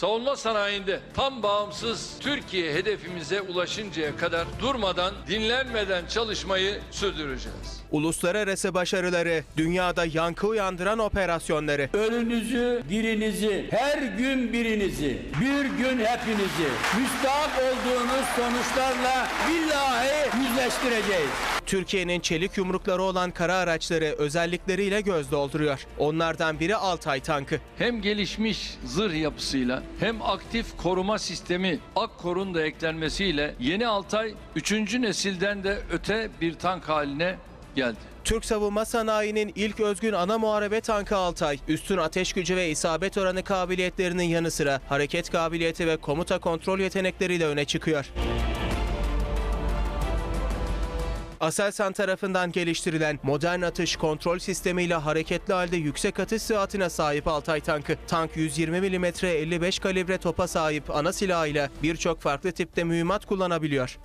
savunma sanayinde tam bağımsız Türkiye hedefimize ulaşıncaya kadar durmadan, dinlenmeden çalışmayı sürdüreceğiz. Uluslararası başarıları, dünyada yankı uyandıran operasyonları, Ölünüzü, dirinizi, her gün birinizi, bir gün hepinizi müstahak olduğunuz sonuçlarla billahi yüzleştireceğiz. Türkiye'nin çelik yumrukları olan kara araçları özellikleriyle göz dolduruyor. Onlardan biri Altay tankı. Hem gelişmiş zırh yapısıyla hem aktif koruma sistemi Akkor'un da eklenmesiyle yeni Altay 3. nesilden de öte bir tank haline geldi. Türk savunma sanayinin ilk özgün ana muharebe tankı Altay, üstün ateş gücü ve isabet oranı kabiliyetlerinin yanı sıra hareket kabiliyeti ve komuta kontrol yetenekleriyle öne çıkıyor. Aselsan tarafından geliştirilen modern atış kontrol sistemiyle hareketli halde yüksek atış süratine sahip Altay tankı. Tank 120 mm 55 kalibre topa sahip ana silahıyla birçok farklı tipte mühimmat kullanabiliyor.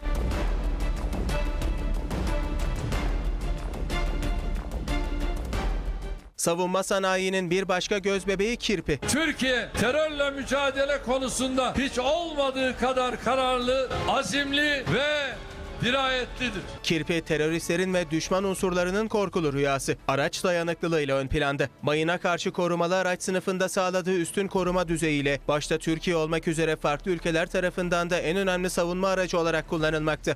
Savunma sanayinin bir başka gözbebeği kirpi. Türkiye terörle mücadele konusunda hiç olmadığı kadar kararlı, azimli ve dirayetlidir. Kirpi teröristlerin ve düşman unsurlarının korkulu rüyası. Araç dayanıklılığıyla ön planda. Mayına karşı korumalı araç sınıfında sağladığı üstün koruma düzeyiyle başta Türkiye olmak üzere farklı ülkeler tarafından da en önemli savunma aracı olarak kullanılmakta.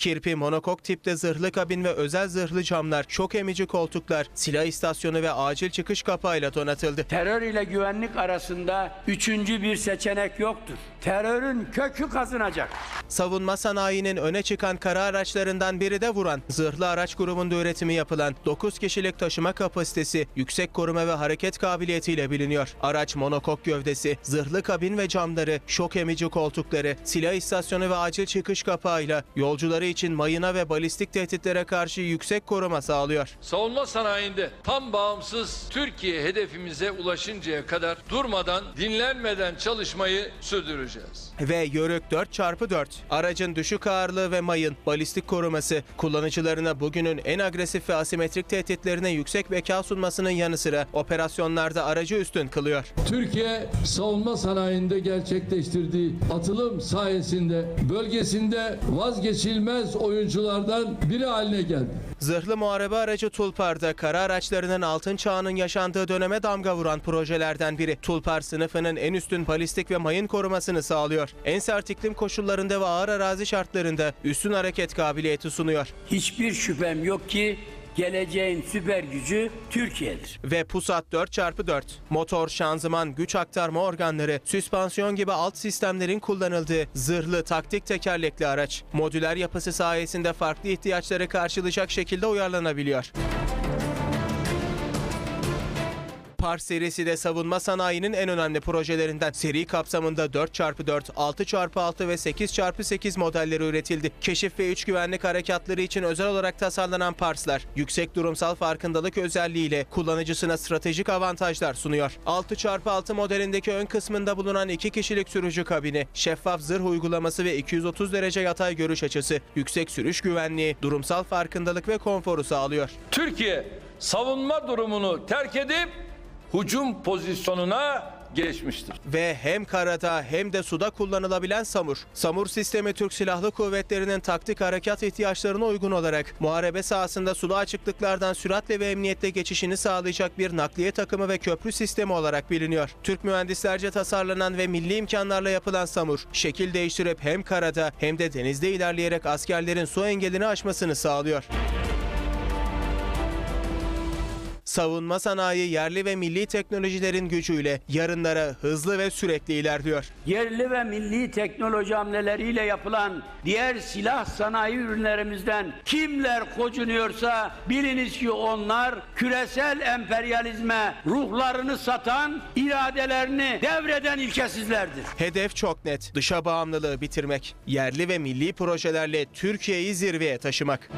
Kirpi monokok tipte zırhlı kabin ve özel zırhlı camlar, şok emici koltuklar, silah istasyonu ve acil çıkış kapağıyla donatıldı. Terör ile güvenlik arasında üçüncü bir seçenek yoktur. Terörün kökü kazınacak. Savunma sanayinin öne çıkan kara araçlarından biri de Vuran. Zırhlı araç grubunda üretimi yapılan 9 kişilik taşıma kapasitesi, yüksek koruma ve hareket kabiliyetiyle biliniyor. Araç monokok gövdesi, zırhlı kabin ve camları, şok emici koltukları, silah istasyonu ve acil çıkış kapağıyla yolcuları için mayına ve balistik tehditlere karşı yüksek koruma sağlıyor. Savunma sanayinde tam bağımsız Türkiye hedefimize ulaşıncaya kadar durmadan, dinlenmeden çalışmayı sürdüreceğiz. Ve Yörük 4x4. Aracın düşük ağırlığı ve mayın, balistik koruması, kullanıcılarına bugünün en agresif ve asimetrik tehditlerine yüksek beka sunmasının yanı sıra operasyonlarda aracı üstün kılıyor. Türkiye savunma sanayinde gerçekleştirdiği atılım sayesinde bölgesinde vazgeçilmez oyunculardan biri haline geldi. Zırhlı muharebe aracı Tulpar'da kara araçlarının altın çağının yaşandığı döneme damga vuran projelerden biri. Tulpar sınıfının en üstün balistik ve mayın korumasını sağlıyor. En sert iklim koşullarında ve ağır arazi şartlarında üstün hareket kabiliyeti sunuyor. Hiçbir şüphem yok ki geleceğin süper gücü Türkiye'dir. Ve Pusat 4x4. Motor, şanzıman, güç aktarma organları, süspansiyon gibi alt sistemlerin kullanıldığı zırhlı taktik tekerlekli araç. Modüler yapısı sayesinde farklı ihtiyaçları karşılayacak şekilde uyarlanabiliyor. Pars serisi de savunma sanayinin en önemli projelerinden. Seri kapsamında 4x4, 6x6 ve 8x8 modelleri üretildi. Keşif ve iç güvenlik harekatları için özel olarak tasarlanan Parslar, yüksek durumsal farkındalık özelliğiyle kullanıcısına stratejik avantajlar sunuyor. 6x6 modelindeki ön kısmında bulunan iki kişilik sürücü kabini, şeffaf zırh uygulaması ve 230 derece yatay görüş açısı, yüksek sürüş güvenliği, durumsal farkındalık ve konforu sağlıyor. Türkiye savunma durumunu terk edip hücum pozisyonuna geçmiştir. ve hem karada hem de suda kullanılabilen SAMUR. SAMUR sistemi Türk Silahlı Kuvvetleri'nin taktik harekat ihtiyaçlarına uygun olarak muharebe sahasında sulu açıklıklardan süratle ve emniyetle geçişini sağlayacak bir nakliye takımı ve köprü sistemi olarak biliniyor. Türk mühendislerce tasarlanan ve milli imkanlarla yapılan SAMUR, şekil değiştirip hem karada hem de denizde ilerleyerek askerlerin su engelini aşmasını sağlıyor. Savunma sanayi yerli ve milli teknolojilerin gücüyle yarınlara hızlı ve sürekli ilerliyor. Yerli ve milli teknoloji hamleleriyle yapılan diğer silah sanayi ürünlerimizden kimler kocunuyorsa biliniz ki onlar küresel emperyalizme ruhlarını satan, iradelerini devreden ilkesizlerdir. Hedef çok net. Dışa bağımlılığı bitirmek. Yerli ve milli projelerle Türkiye'yi zirveye taşımak.